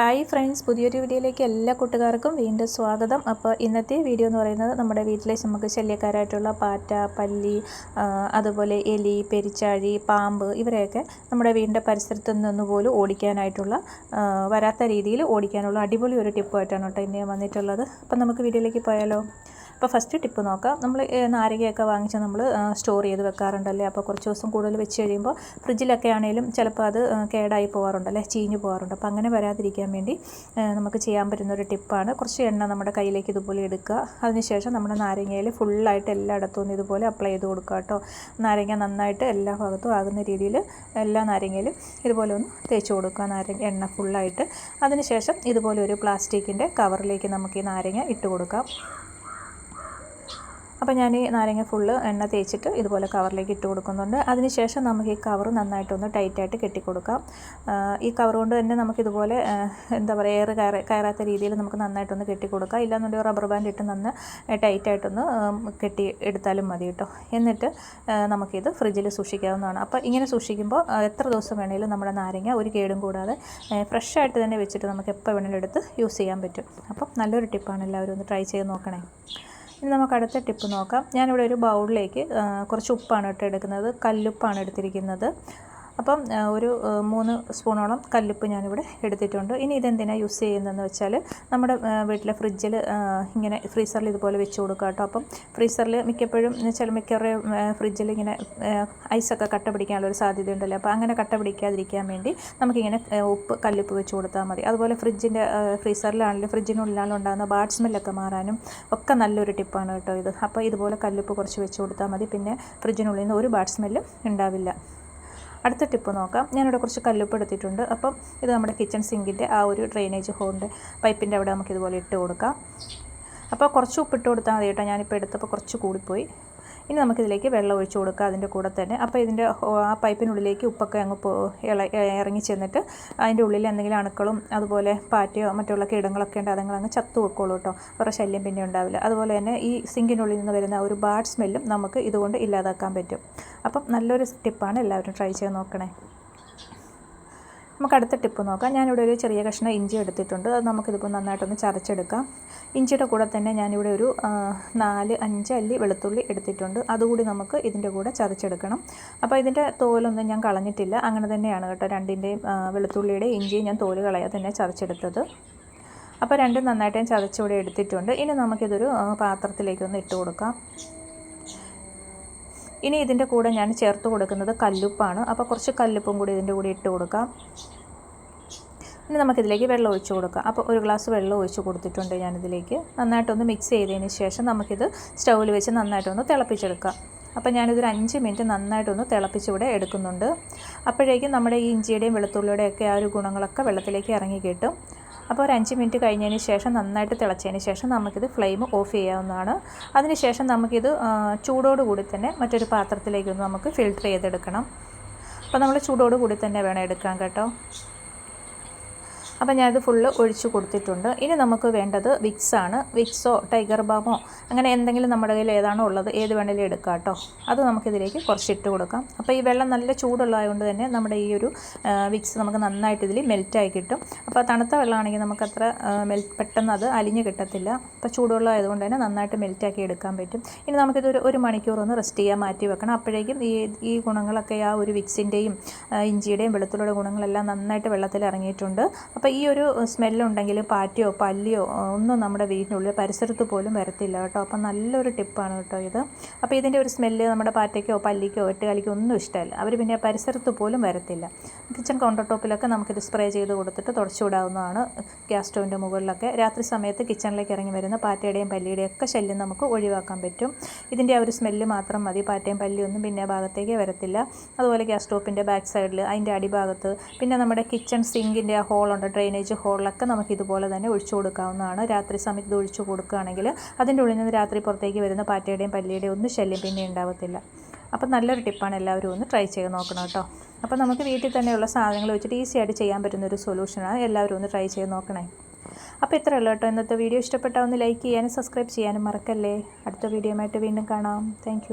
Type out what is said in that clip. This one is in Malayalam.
ഹായ് ഫ്രണ്ട്സ് പുതിയൊരു വീഡിയോയിലേക്ക് എല്ലാ കൂട്ടുകാർക്കും വീണ്ടും സ്വാഗതം. അപ്പോൾ ഇന്നത്തെ വീഡിയോ എന്ന് പറയുന്നത് നമ്മുടെ വീട്ടിലെ നമുക്ക് ശല്യക്കാരായിട്ടുള്ള പാറ്റ പല്ലി അതുപോലെ എലി പെരിച്ചാഴി പാമ്പ് ഇവരെയൊക്കെ നമ്മുടെ വീടിന്റെ പരിസരത്ത് നിന്ന് പോലും ഓടിക്കാനായിട്ടുള്ള വരാത്ത രീതിയിൽ ഓടിക്കാനുള്ള അടിപൊളി ഒരു ടിപ്പായിട്ടാണ് കേട്ടോ ഇന്ന് വന്നിട്ടുള്ളത്. അപ്പം നമുക്ക് വീഡിയോയിലേക്ക് പോയാലോ? അപ്പോൾ ഫസ്റ്റ് ടിപ്പ് നോക്കാം. നമ്മൾ നാരകയൊക്കെ വാങ്ങിച്ച് നമ്മൾ സ്റ്റോർ ചെയ്ത് വെക്കാറുണ്ടല്ലേ? അപ്പോൾ കുറച്ച് ദിവസം കൂടുതൽ വെച്ച് കഴിയുമ്പോൾ ഫ്രിഡ്ജിലൊക്കെ ആണെങ്കിലും ചിലപ്പോൾ അത് കേടായി പോകാറുണ്ടല്ലേ ചീഞ്ഞ് പോകാറുണ്ട് അപ്പോൾ അങ്ങനെ വരാതിരിക്കാൻ വേണ്ടി നമുക്ക് ചെയ്യാൻ പറ്റുന്ന ഒരു ടിപ്പാണ് കുറച്ച് എണ്ണ നമ്മുടെ കയ്യിലേക്ക് ഇതുപോലെ എടുക്കുക. അതിനുശേഷം നമ്മുടെ നാരങ്ങയിൽ ഫുള്ളായിട്ട് എല്ലായിടത്തും ഇതുപോലെ അപ്ലൈ ചെയ്ത് കൊടുക്കുക കേട്ടോ. നാരങ്ങ നന്നായിട്ട് എല്ലാ ഭാഗത്തും ആകുന്ന രീതിയിൽ എല്ലാ നാരങ്ങയിലും ഇതുപോലെ ഒന്ന് തേച്ച് കൊടുക്കുക. നാരങ്ങ എണ്ണ ഫുള്ളായിട്ട് അതിനുശേഷം ഇതുപോലെ ഒരു പ്ലാസ്റ്റിക്കിന്റെ കവറിലേക്ക് നമുക്ക് ഈ നാരങ്ങ ഇട്ട് കൊടുക്കാം. അപ്പോൾ ഞാൻ ഈ നാരങ്ങ ഫുള്ള് എണ്ണ തേച്ചിട്ട് ഇതുപോലെ കവറിലേക്ക് ഇട്ട് കൊടുക്കുന്നുണ്ട്. അതിനുശേഷം നമുക്ക് ഈ കവർ നന്നായിട്ടൊന്ന് ടൈറ്റായിട്ട് കെട്ടിക്കൊടുക്കാം. ഈ കവർ കൊണ്ട് തന്നെ നമുക്കിതുപോലെ എന്താ പറയുക എയർ കയറ കയറാത്ത രീതിയിൽ നമുക്ക് നന്നായിട്ടൊന്ന് കെട്ടിക്കൊടുക്കാം. ഇല്ലാന്നുണ്ടെങ്കിൽ റബ്ബർ ബാൻഡ് ഇട്ട് നന്ന് ടൈറ്റായിട്ടൊന്ന് കെട്ടി എടുത്താലും മതി കേട്ടോ. എന്നിട്ട് നമുക്കിത് ഫ്രിഡ്ജിൽ സൂക്ഷിക്കാവുന്നതാണ്. അപ്പോൾ ഇങ്ങനെ സൂക്ഷിക്കുമ്പോൾ എത്ര ദിവസം വേണമെങ്കിലും നമ്മുടെ നാരങ്ങ ഒരു കേടും കൂടാതെ ഫ്രഷ് ആയിട്ട് തന്നെ വെച്ചിട്ട് നമുക്ക് എപ്പോൾ വേണമെങ്കിലും എടുത്ത് യൂസ് ചെയ്യാൻ പറ്റും. അപ്പം നല്ലൊരു ടിപ്പാണ് എല്ലാവരും ഒന്ന് ട്രൈ ചെയ്ത് നോക്കണേ. ഇനി നമുക്ക് അടുത്ത ടിപ്പ് നോക്കാം. ഞാനിവിടെ ഒരു ബൗളിലേക്ക് കുറച്ച് ഉപ്പാണ് ഇട്ട് എടുക്കുന്നത്. കല്ലുപ്പാണ് എടുത്തിരിക്കുന്നത്. അപ്പം ഒരു മൂന്ന് സ്പൂണോളം കല്ലുപ്പ് ഞാനിവിടെ എടുത്തിട്ടുണ്ട്. ഇനി ഇതെന്തിനാണ് യൂസ് ചെയ്യുന്നതെന്ന് വെച്ചാൽ നമ്മുടെ വീട്ടിലെ ഫ്രിഡ്ജിൽ ഇങ്ങനെ ഫ്രീസറിൽ ഇതുപോലെ വെച്ച് കൊടുക്കുക കേട്ടോ. അപ്പം ഫ്രീസറിൽ മിക്കപ്പോഴും ചില മിക്കവരുടെ ഫ്രിഡ്ജിൽ ഇങ്ങനെ ഐസൊക്കെ കട്ട പിടിക്കാനുള്ള ഒരു സാധ്യത ഉണ്ടല്ലോ അപ്പോൾ അങ്ങനെ കട്ട പിടിക്കാതിരിക്കാൻ വേണ്ടി നമുക്കിങ്ങനെ ഉപ്പ് കല്ലുപ്പ് വെച്ച് കൊടുത്താൽ മതി. അതുപോലെ ഫ്രിഡ്ജിന്റെ ഫ്രീസറിലാണെങ്കിലും ഫ്രിഡ്ജിനുള്ളിലാണെങ്കിലും ഉണ്ടാകുന്ന ബാഡ് സ്മെല്ലൊക്കെ മാറാനും ഒക്കെ നല്ലൊരു ടിപ്പാണ് കേട്ടോ ഇത്. അപ്പോൾ ഇതുപോലെ കല്ലുപ്പ് കുറച്ച് വെച്ച് കൊടുത്താൽ മതി. പിന്നെ ഫ്രിഡ്ജിനുള്ളിൽ നിന്ന് ഒരു ബാഡ് സ്മെല്ലും ഉണ്ടാവില്ല. അടുത്ത ടിപ്പ് നോക്കാം. ഞാനിവിടെ കുറച്ച് കല്ലുപ്പ് എടുത്തിട്ടുണ്ട്. അപ്പം ഇത് നമ്മുടെ കിച്ചൺ സിങ്കിന്റെ ആ ഒരു ഡ്രെയിനേജ് ഹോളിന്റെ പൈപ്പിന്റെ അവിടെ നമുക്ക് ഇതുപോലെ ഇട്ട് കൊടുക്കാം. അപ്പോൾ കുറച്ച് ഉപ്പിട്ട് കൊടുത്താൽ മതി കേട്ടോ. ഞാനിപ്പോൾ എടുത്തപ്പോൾ കുറച്ച് കൂടിപ്പോയി. ഇനി നമുക്കിതിലേക്ക് വെള്ളം ഒഴിച്ചു കൊടുക്കുക അതിന്റെ കൂടെ തന്നെ. അപ്പോൾ ഇതിന്റെ ആ പൈപ്പിനുള്ളിലേക്ക് ഉപ്പൊക്കെ അങ്ങ് ഇറങ്ങി ചെന്നിട്ട് അതിന്റെ ഉള്ളിൽ എന്തെങ്കിലും അണുക്കളും അതുപോലെ പാറ്റയോ മറ്റുള്ള കീടങ്ങളൊക്കെ ഉണ്ട് അതുങ്ങൾ അങ്ങ് ചത്തു വെക്കോളൂ കേട്ടോ. വേറെ ശല്യം പിന്നെ ഉണ്ടാവില്ല. അതുപോലെ തന്നെ ഈ സിങ്കിനുള്ളിൽ നിന്ന് വരുന്ന ഒരു ബാഡ് സ്മെല്ലും നമുക്ക് ഇതുകൊണ്ട് ഇല്ലാതാക്കാൻ പറ്റും. അപ്പം നല്ലൊരു ടിപ്പാണ് എല്ലാവരും ട്രൈ ചെയ്ത് നോക്കണേ. നമുക്ക് അടുത്ത ടിപ്പ് നോക്കാം. ഞാനിവിടെ ഒരു ചെറിയ കഷ്ണം ഇഞ്ചി എടുത്തിട്ടുണ്ട്. അത് നമുക്കിതിപ്പോൾ നന്നായിട്ടൊന്ന് ചതച്ചെടുക്കാം. ഇഞ്ചിയുടെ കൂടെ തന്നെ ഞാനിവിടെ ഒരു നാല് അഞ്ച് അല്ലി വെളുത്തുള്ളി എടുത്തിട്ടുണ്ട്. അതുകൂടി നമുക്ക് ഇതിന്റെ കൂടെ ചതച്ചെടുക്കണം. അപ്പോൾ ഇതിന്റെ തോലൊന്നും ഞാൻ കളഞ്ഞിട്ടില്ല. അങ്ങനെ തന്നെയാണ് കേട്ടോ രണ്ടിന്റെയും വെളുത്തുള്ളിയുടെ ഇഞ്ചിയും ഞാൻ തോൽ കളയാതെ തന്നെ ചതച്ചെടുത്തത്. അപ്പോൾ രണ്ടും നന്നായിട്ട് ഞാൻ ചതച്ചിവിടെ എടുത്തിട്ടുണ്ട്. ഇനി നമുക്കിതൊരു പാത്രത്തിലേക്കൊന്ന് ഇട്ട് കൊടുക്കാം. ഇനി ഇതിന്റെ കൂടെ ഞാൻ ചേർത്ത് കൊടുക്കുന്നത് കല്ലുപ്പാണ്. അപ്പോൾ കുറച്ച് കല്ലുപ്പും കൂടി ഇതിന്റെ കൂടി ഇട്ട് കൊടുക്കാം. ഇനി നമുക്കിതിലേക്ക് വെള്ളം ഒഴിച്ച് കൊടുക്കാം. അപ്പോൾ ഒരു ഗ്ലാസ് വെള്ളം ഒഴിച്ച് കൊടുത്തിട്ടുണ്ട് ഞാനിതിലേക്ക്. നന്നായിട്ടൊന്ന് മിക്സ് ചെയ്തതിന് ശേഷം നമുക്കിത് സ്റ്റൗവിൽ വെച്ച് നന്നായിട്ടൊന്ന് തിളപ്പിച്ചെടുക്കാം. അപ്പോൾ ഞാനിതൊരു അഞ്ച് മിനിറ്റ് നന്നായിട്ടൊന്ന് തിളപ്പിച്ചിവിടെ എടുക്കുന്നുണ്ട്. അപ്പോഴേക്കും നമ്മുടെ ഈ ഇഞ്ചിയുടെയും വെളുത്തുള്ളിയുടെയൊക്കെ ആ ഒരു ഗുണങ്ങളൊക്കെ വെള്ളത്തിലേക്ക് ഇറങ്ങി കിട്ടും. അപ്പോൾ ഒരു അഞ്ച് മിനിറ്റ് കഴിഞ്ഞതിന് ശേഷം നന്നായിട്ട് തിളച്ചതിന് ശേഷം നമുക്കിത് ഫ്ലെയിം ഓഫ് ചെയ്യാവുന്നതാണ്. അതിനുശേഷം നമുക്കിത് ചൂടോടുകൂടി തന്നെ മറ്റൊരു പാത്രത്തിലേക്കൊന്ന് നമുക്ക് ഫിൽട്ടർ ചെയ്തെടുക്കണം. അപ്പോൾ നമ്മൾ ചൂടോടുകൂടി തന്നെ വേണം എടുക്കാൻ കേട്ടോ. അപ്പോൾ ഞാനിത് ഫുള്ള് ഒഴിച്ചു കൊടുത്തിട്ടുണ്ട്. ഇനി നമുക്ക് വേണ്ടത് വിക്സാണ് വിക്സോ ടൈഗർ ബാമോ അങ്ങനെ എന്തെങ്കിലും നമ്മുടെ കയ്യിൽ ഏതാണോ ഉള്ളത് ഏത് വേണമെങ്കിലും എടുക്കാം കേട്ടോ. അത് നമുക്കിതിലേക്ക് കുറച്ച് ഇട്ട് കൊടുക്കാം. അപ്പോൾ ഈ വെള്ളം നല്ല ചൂടുള്ളതുകൊണ്ട് തന്നെ നമ്മുടെ ഈ ഒരു വിക്സ് നമുക്ക് നന്നായിട്ട് ഇതിൽ മെൽറ്റായി കിട്ടും. അപ്പോൾ തണുത്ത വെള്ളമാണെങ്കിൽ നമുക്കത്ര മെൽ പെട്ടെന്ന് അത് അലിഞ്ഞ് കിട്ടത്തില്ല. അപ്പോൾ ചൂടുവെള്ളം ആയതുകൊണ്ട് തന്നെ നന്നായിട്ട് മെൽറ്റാക്കി എടുക്കാൻ പറ്റും. ഇനി നമുക്കിതൊരു ഒരു മണിക്കൂർ ഒന്ന് റെസ്റ്റ് ചെയ്യാൻ മാറ്റി വെക്കണം. അപ്പോഴേക്കും ഈ ഈ ഗുണങ്ങളൊക്കെ ആ ഒരു വിക്സിന്റെയും ഇഞ്ചിയുടെയും വെളുത്തുള്ളിയുടെ ഗുണങ്ങളെല്ലാം നന്നായിട്ട് വെള്ളത്തിൽ ഇറങ്ങിയിട്ടുണ്ട് അപ്പോൾ അപ്പോൾ ഈ ഒരു സ്മെല്ലുണ്ടെങ്കിൽ പാറ്റയോ പല്ലിയോ ഒന്നും നമ്മുടെ വീടിനുള്ളിൽ പരിസരത്ത് പോലും വരത്തില്ല കേട്ടോ. അപ്പം നല്ലൊരു ടിപ്പാണ് കേട്ടോ ഇത്. അപ്പോൾ ഇതിന്റെ ഒരു സ്മെല്ല് നമ്മുടെ പാറ്റയ്ക്കോ പല്ലിക്കോ എട്ടുകാലിക്കോ ഒന്നും ഇഷ്ടമല്ല. അവർ പിന്നെ പരിസരത്ത് പോലും വരത്തില്ല. കിച്ചൺ കൗണ്ടർ ടോപ്പിലൊക്കെ നമുക്കിത് സ്പ്രേ ചെയ്ത് കൊടുത്തിട്ട് തുടച്ചു തുടച്ചുവിടാവുന്നതാണ്. ഗ്യാസ് സ്റ്റോവിന്റെ മുകളിലൊക്കെ രാത്രി സമയത്ത് കിച്ചണിലേക്ക് ഇറങ്ങി വരുന്ന പാറ്റയുടെയും പല്ലിയുടെയും ഒക്കെ ശല്യം നമുക്ക് ഒഴിവാക്കാൻ പറ്റും. ഇതിന്റെ ആ ഒരു സ്മെല്ല് മാത്രം മതി. പാറ്റയും പല്ലിയൊന്നും പിന്നെ ഭാഗത്തേക്ക് വരത്തില്ല. അതുപോലെ ഗ്യാസ് സ്റ്റോപ്പിന്റെ ബാക്ക് സൈഡിൽ അതിന്റെ അടിഭാഗത്ത് പിന്നെ നമ്മുടെ കിച്ചൺ സിങ്കിന്റെ ആ ഹോളുണ്ട് ഡ്രെയിനേജ് ഹോളിലൊക്കെ നമുക്ക് ഇതുപോലെ തന്നെ ഒഴിച്ചു കൊടുക്കാവുന്നതാണ്. രാത്രി സമയത്ത് ഇത് ഒഴിച്ചു കൊടുക്കുകയാണെങ്കിൽ അതിന്റെ ഉള്ളിൽ നിന്ന് രാത്രി പുറത്തേക്ക് വരുന്ന പാറ്റയുടെയും പല്ലിയുടെയും ഒന്നും ശല്യം പിന്നെ ഉണ്ടാവത്തില്ല. അപ്പം നല്ലൊരു ടിപ്പാണ് എല്ലാവരും ഒന്ന് ട്രൈ ചെയ്ത് നോക്കണം കേട്ടോ. അപ്പോൾ നമുക്ക് വീട്ടിൽ തന്നെയുള്ള സാധനങ്ങൾ വെച്ചിട്ട് ഈസി ആയിട്ട് ചെയ്യാൻ പറ്റുന്ന ഒരു സൊല്യൂഷനാണ് എല്ലാവരും ഒന്ന് ട്രൈ ചെയ്ത് നോക്കണേ. അപ്പോൾ ഇത്ര ഉള്ളൂ കേട്ടോ. ഇന്നത്തെ വീഡിയോ ഇഷ്ടപ്പെട്ടാൽ ഒന്ന് ലൈക്ക് ചെയ്യാനും സബ്സ്ക്രൈബ് ചെയ്യാനും മറക്കല്ലേ. അടുത്ത വീഡിയോ ആയിട്ട് വീണ്ടും കാണാം. താങ്ക്